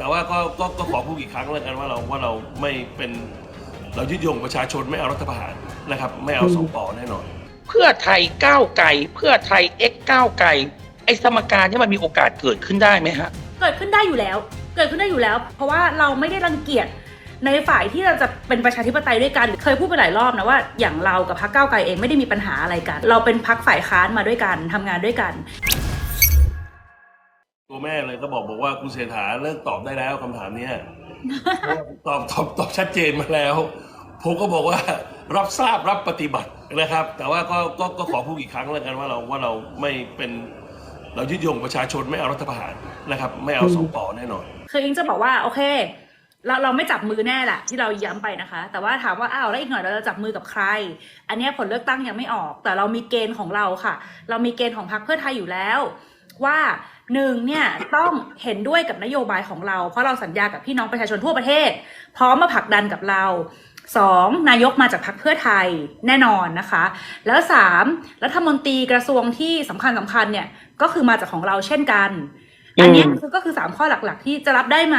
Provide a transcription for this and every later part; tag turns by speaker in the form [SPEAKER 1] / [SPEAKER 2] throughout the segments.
[SPEAKER 1] แต่ว่าก็ก็ก็ขอพูดอีกครั้งแล้วกันว่าเราว่าเราไม่เป็นเรายึดโยงประชาชนไม่เอารัฐประหารนะครับ ไม่เอาสองปอแน่นอน
[SPEAKER 2] เพื่อไทยก้าวไกลเพื่อไทยเอ็กก้าวไกลไอ้สมการเนี่ยมันมีโอกาสเกิดขึ้นได้ไหมฮะ
[SPEAKER 3] เกิดขึ้นได้อยู่แล้ว เกิดขึ้นได้อยู่แล้ว เพราะว่าเราไม่ได้รังเกียจในฝ่ายที่เราจะเป็นประชาธิปไตยด้วยกัน เคยพูดไปหลายรอบนะว่า อย่างเรากับพรรคก้าวไกลเองไม่ได้มีปัญหาอะไรกัน เราเป็นพรรคฝ่ายค้านมาด้วยกันทำงานด้วยกัน
[SPEAKER 1] ตัว แม่เลยก็บอกบอกว่าคุณเศรษฐาเลิกตอบได้แล้วคำถามเนี้ย ตอบตอบตอบชัดเจนมาแล้ว ผมก็บอกว่ารับทราบรับปฏิบัตินะครับ แต่ว่าก็ก็ก็ขอพูดอีกครั้งแล้วกันว่าเราว่าเราไม่เป็นเรายึดโยงประชาชนไม่เอารัฐประหารนะครับ ไม่เอาสองปอแน่นอน
[SPEAKER 3] คืออิงจะบอกว่า โอเค เราเราไม่จับมือแน่แหละที่เราย้ำไปนะคะ แต่ว่าถามว่าอ้าวแล้วอีกหน่อยเราจะจับมือกับใคร อันนี้ผลเลือกตั้งยังไม่ออก แต่เรามีเกณฑ์ของเราค่ะ เรามีเกณฑ์ของพรรคเพื่อไทยอยู่แล้ว ว่าหนึ่งเนี่ยต้องเห็นด้วยกับนโยบายของเรา เพราะเราสัญญากับพี่น้องประชาชนทั่วประเทศ พร้อมมาผลักดันกับเราสองนายกมาจากพรรคเพื่อไทยแน่นอนนะคะ แล้วสามรัฐมนตรีกระทรวงที่สำคัญสำคัญเนี่ยก็คือมาจากของเราเช่นกัน อันนี้ก็คือสามข้อหลักๆ ที่จะรับได้ไหม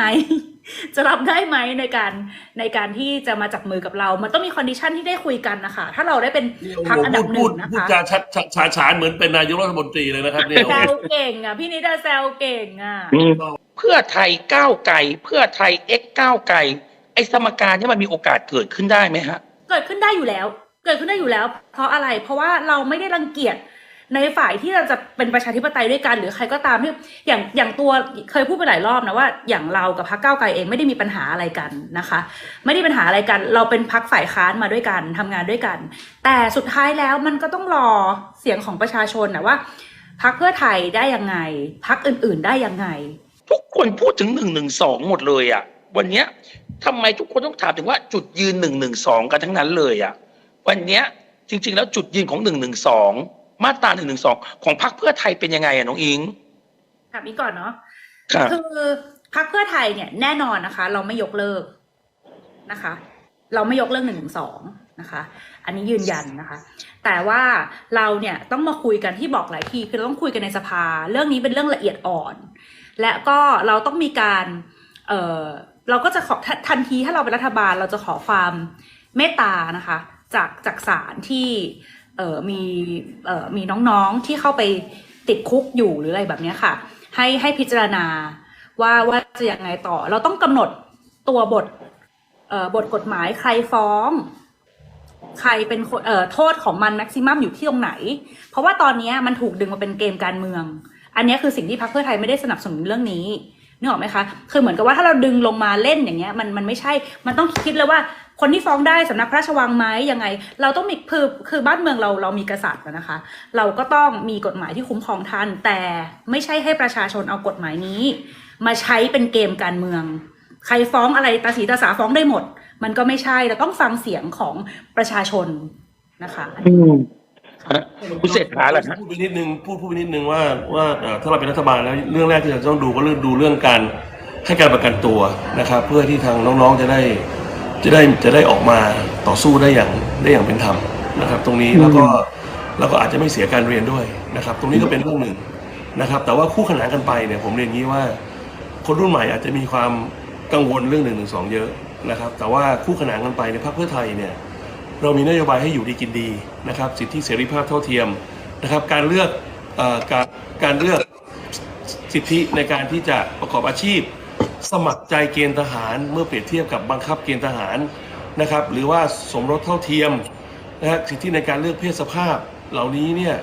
[SPEAKER 3] จะรับได้ไหมในการในการที่จะมาจับมือกับเรา มันต้องมีคอนดิชันที่ได้คุยกันนะคะ ถ้าเราได้เป็นพักอันดับห
[SPEAKER 1] พู
[SPEAKER 3] นึ่
[SPEAKER 1] ด
[SPEAKER 3] งนะ
[SPEAKER 1] พูด
[SPEAKER 3] คะ
[SPEAKER 1] จาชัดชัดชาญฉานเหมือนเป็นนายกรัฐมนตรีเลยนะครับเนี่ย
[SPEAKER 3] แซวเก่งอะพี่นิดาแซวเก่งอะ
[SPEAKER 2] เพื่อไทยก้าวไกลเพื่อไทยเอ็กก้าวไกลไอ้สมการเนี่ยมันมีโอกาสเกิดขึ้นได้ไหมฮะ
[SPEAKER 3] เกิดขึ้นได้อยู่แล้ว เกิดขึ้นได้อยู่แล้ว เพราะอะไรเพราะว่าเราไม่ได้รังเกียจ ในฝ่ายที่เราจะเป็นประชาธิปไตยด้วยกัน หรือใครก็ตามที่อย่างอย่างตัวเคยพูดไปหลายรอบนะว่า อย่างเรากับพรรคก้าวไกลเองไม่ได้มีปัญหาอะไรกันนะคะ ไม่ได้ปัญหาอะไรกัน เราเป็นพรรคฝ่ายค้านมาด้วยกันทำงานด้วยกัน แต่สุดท้ายแล้วมันก็ต้องรอเสียงของประชาชนนะว่าพรรคเพื่อไทยได้ยังไงพรรคอื่น ๆได้ยังไง
[SPEAKER 2] ทุกคนพูดถึงหนึ่งหนึ่งสองหมดเลยอะวันเนี้ยทำไมทุกคนต้องถามถึงว่าจุดยืนหนึ่งหนึ่งสองกันทั้งนั้นเลยอะวันเนี้ยจริง ๆ แล้วจุดยืนของหนึ่งหนึ่งสอง มาตราหนึ่งหนึ่งสองของพรรคเพื่อไทยเป็นยังไงอะน้องอิง
[SPEAKER 3] ถามนี้ก่อนเนาะ
[SPEAKER 2] ครับ
[SPEAKER 3] คือพรรคเพื่อไทยเนี่ยแน่นอนนะคะ เราไม่ยกเลิกนะคะ เราไม่ยกเลิกหนึ่งสองนะคะ อันนี้ยืนยันนะคะ แต่ว่าเราเนี่ยต้องมาคุยกันที่บอกหลายทีคือเราต้องคุยกันในสภา เรื่องนี้เป็นเรื่องละเอียดอ่อน และก็เราต้องมีการเออเราก็จะขอทัทันทีถ้าเราเป็นรัฐบาล เราจะขอความเมตตานะคะ จากจากศาลที่ เออมีเออมีน้องๆที่เข้าไปติดคุกอยู่หรืออะไรแบบนี้ค่ะ ให้ให้พิจารณาว่าว่าจะยังไงต่อ เราต้องกำหนดตัวบทเอ่อบทกฎหมายใครฟ้อง ใครเป็นเอ่อโทษของมันแม็กซิมัมอยู่ที่ตรงไหน เพราะว่าตอนนี้มันถูกดึงมาเป็นเกมการเมือง อันนี้คือสิ่งที่พรรคเพื่อไทยไม่ได้สนับสนุนเรื่องนี้ นึกออกไหมคะคือเหมือนกับว่าถ้าเราดึงลงมาเล่นอย่างเงี้ยมันมันไม่ใช่ มันต้องคิดเลยว่าคนที่ฟ้องได้สำนักพระราชวังไหมยังไง เราต้องมีคือคือบ้านเมืองเราเรามีกษัตริย์นะคะ เราก็ต้องมีกฎหมายที่คุ้มครองท่าน แต่ไม่ใช่ให้ประชาชนเอากฎหมายนี้ มาใช้เป็นเกมการเมือง ใครฟ้องอะไรตาสีตาสาฟ้องได้หมด มันก็ไม่ใช่เราต้องฟังเสียงของประชาชนนะคะ
[SPEAKER 2] อืมฮะ คุณเศรษฐาล่ะครับ
[SPEAKER 1] พูดไปนิดนึงพูดพูดไปนิดนึงว่าว่าเอ่อถ้าเราเป็นรัฐบาลแล้วเรื่องแรกที่เราต้องดูก็เรื่องดูเรื่องการให้การประกันตัวนะครับ เพื่อที่ทางน้องๆจะได้จะได้จะได้ออกมาต่อสู้ได้อย่างได้อย่างเป็นธรรมนะครับ ตรงนี้แล้วก็แล้วก็อาจจะไม่เสียการเรียนด้วยนะครับ ตรงนี้ก็เป็นเรื่องหนึ่งนะครับ แต่ว่าคู่ขนานกันไปเนี่ยผมเรียนงี้ว่า คนรุ่นใหม่อาจจะมีความกังวลเรื่องหนึ่งหนึ่งสองเยอะนะครับ แต่ว่าคู่ขนานกันไปในพรรคเพื่อไทยเนี่ย เรามีนโยบายให้อยู่ดีกินดีนะครับ สิทธิเสรีภาพเท่าเทียมนะครับ การเลือกอการการเลือกสิทธิในการที่จะประกอบอาชีพ สมัครใจเกณฑ์ทหารเมื่อเปรียบเทียบกับบังคับเกณฑ์ทหารนะครับ หรือว่าสมรสเท่าเทียมนะครับสิทธิในการเลือกเพศสภาพเหล่านี้เนี่ย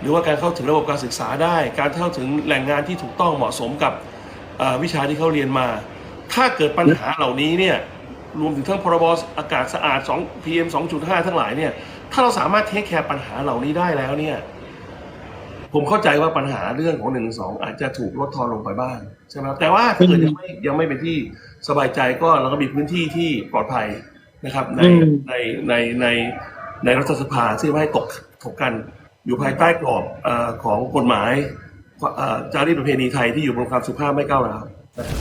[SPEAKER 1] หรือว่าการเข้าถึงระบบการศึกษาได้ การเข้าถึงแหล่งงานที่ถูกต้องเหมาะสมกับวิชาที่เขาเรียนมา ถ้าเกิดปัญหาเหล่านี้เนี่ย รวมถึงทั้งพรบอากาศสะอาด2 PM 2.5 ทั้งหลายเนี่ย ถ้าเราสามารถเทคแคร์ปัญหาเหล่านี้ได้แล้วเนี่ย ผมเข้าใจว่าปัญหาเรื่องของ1นึอาจจะถูกลดทอนลงไปบ้างใช่ไหมครับแต่ว่าถ้าเกิดยังไม่ยังไม่เป็นที่สบายใจก็เราก็มีพื้นที่ที่ปลอดภัยนะครับ ใน
[SPEAKER 2] อืม
[SPEAKER 1] ในในในในรัฐสภาซึ่งไม่ให้ตกถกกันอยู่ภายใต้กรอบเออของกฎหมายเอ่อจารีตประเพณีไทยที่อยู่บนความสุภาพไม่ก้าวร้าวนะครับ